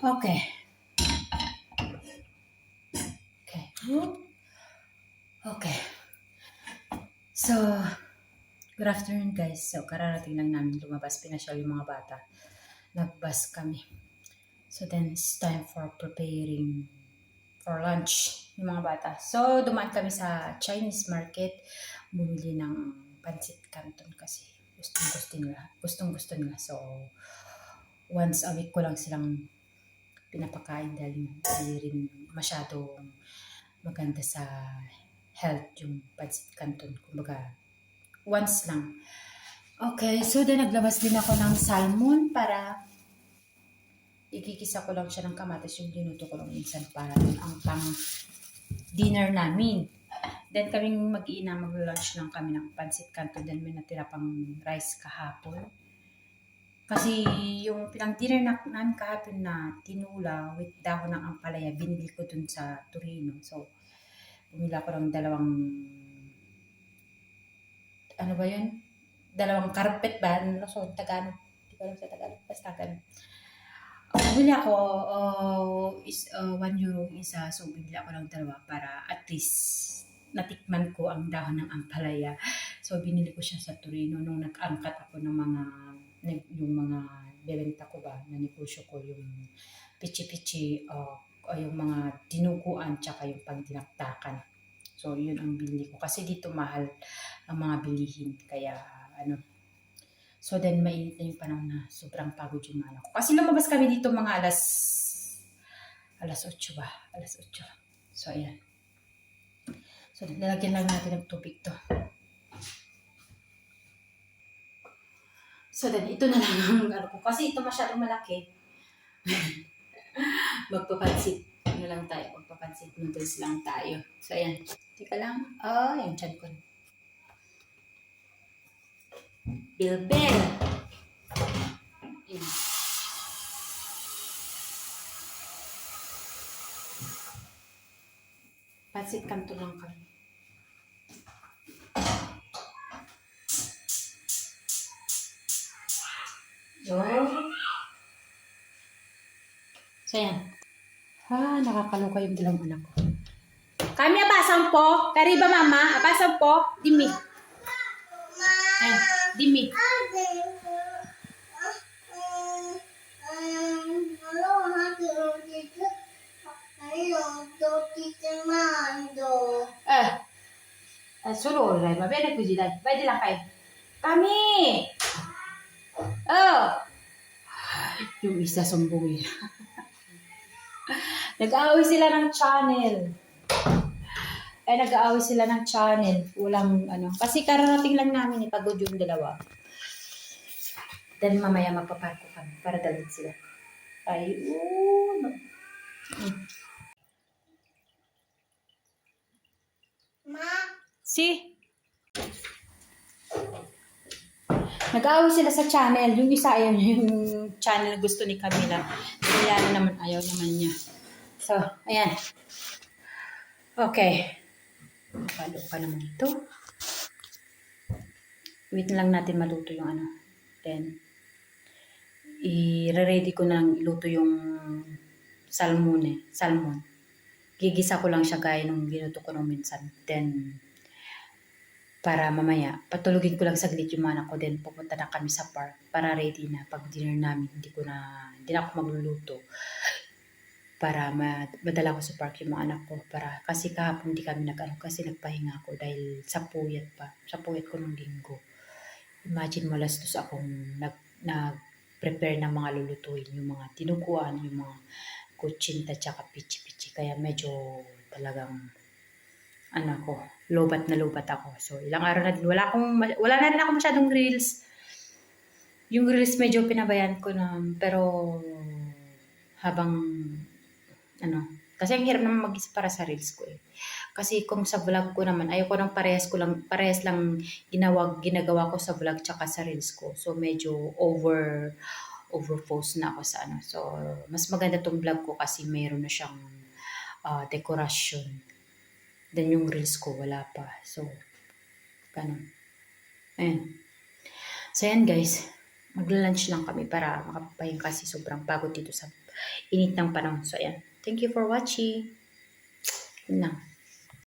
Okay. Okay. Okay. So, good afternoon guys. So, kararating lang namin lumabas. Pinasyal yung mga bata. Nagbus kami. So, then it's time for preparing for lunch yung mga bata. So, dumaan kami sa Chinese market. Bumili ng pancit canton kasi gustong gusto nila. Gustong gusto nila. So, once a week ko lang silang pinapakain dahil hindi rin masyadong maganda sa health yung pancit canton. Kumbaga, once lang. Okay, so then naglabas din ako ng salmon para ikikisa ko lang siya ng kamatis yung ginuto ko lang minsan para ang pang dinner namin. Then kaming mag-iina mag-lunch lang kami ng pancit canton. Then may natira pang rice kahapon. Kasi yung pinang-dinner na, namin kahapon na tinula with dahon ng ampalaya, binili ko dun sa Torino. So, bumili ako ng dalawang, ano ba yun? Dalawang carpet ba? Ano so, Tagalog? Hindi ko alam sa Tagalog. Basta ganun. Uh, bumili ako, uh, is, uh, one euro isa. So, bibili ako ng dalawa para at least natikman ko ang dahon ng ampalaya. So, binili ko siya sa Torino nung nag-angkat ako ng mga yung mga bebenta ko ba, na negosyo ko, yung pichi-pichi, o o yung mga dinuguan, tsaka yung pangdinaktakan. So, yun ang binili ko. Kasi dito mahal ang mga bilihin. Kaya, ano, so then mainit na yung panahon na sobrang pagod yung anak ko. Kasi lumabas kami dito mga alas, alas 8 ba? Alas 8. So, ayan. So, lalagyan lang natin ng tubig to. So then, ito na lang ang ano ko. Kasi ito masyadong malaki. Magpapansit. Ano lang tayo? Magpapansit noodles lang tayo. So, ayan. Teka lang. Oh, yung chan ko. Bilbil. Ayan. Pansit kanto lang kami. So, yan. Ha, nakakaloka yung dalawang anak ko. Kami abasan po. Kariba mama. Abasan po. Dimi. Eh, dimi. Eh. Eh, solo dai, va bene così, dai. Vai di là, fai. Kami! Oh! Yung isa sumbong yun. Nag-aaway sila ng channel. Eh, nag-aaway sila ng channel. Walang, ano. Kasi kararating lang namin, ipagod yung dalawa. Then, mamaya magpaparko kami para dalhin sila. Ay, oo. no. Mm. Si? Nag-aaway sila sa channel. Yung isa niya yung channel gusto ni Camila. Na naman ayaw naman niya. So, ayan. Okay. Palo pa naman ito. Wait lang natin maluto yung ano. Then, i-ready ko na iluto yung salmon. Salmon. Gigisa ko lang siya gaya nung ginuto ko nung minsan. Then, para mamaya, patulugin ko lang saglit yung mana ko, then pupunta na kami sa park para ready na pag dinner namin. Hindi ko na, hindi na ako magluluto para ma- madala ko sa park yung mga anak ko. Para, kasi kahapon hindi kami nag kasi nagpahinga ako dahil sa puyat pa. Sa puyat ko nung linggo. Imagine mo alas dos akong nag, nag-prepare ng mga lulutuin, yung mga tinuguan, yung mga kutsinta tsaka pichi-pichi. Kaya medyo talagang ano ko, lobat na lobat ako. So, ilang araw na din. Wala, akong, wala na rin ako masyadong reels. Yung reels medyo pinabayan ko na, pero habang, ano, kasi ang hirap naman mag para sa reels ko eh. Kasi kung sa vlog ko naman, ayoko nang parehas ko lang, parehas lang ginawa, ginagawa ko sa vlog tsaka sa reels ko. So, medyo over, overpost na ako sa ano. So, mas maganda tong vlog ko kasi mayroon na siyang ah, dekorasyon. Then yung reels ko, wala pa. So, ganun. Ayan. So, yan guys. Magla-lunch lang kami para makapapahinga kasi sobrang pagod dito sa init ng panahon. So, ayan. Thank you for watching. Yun lang.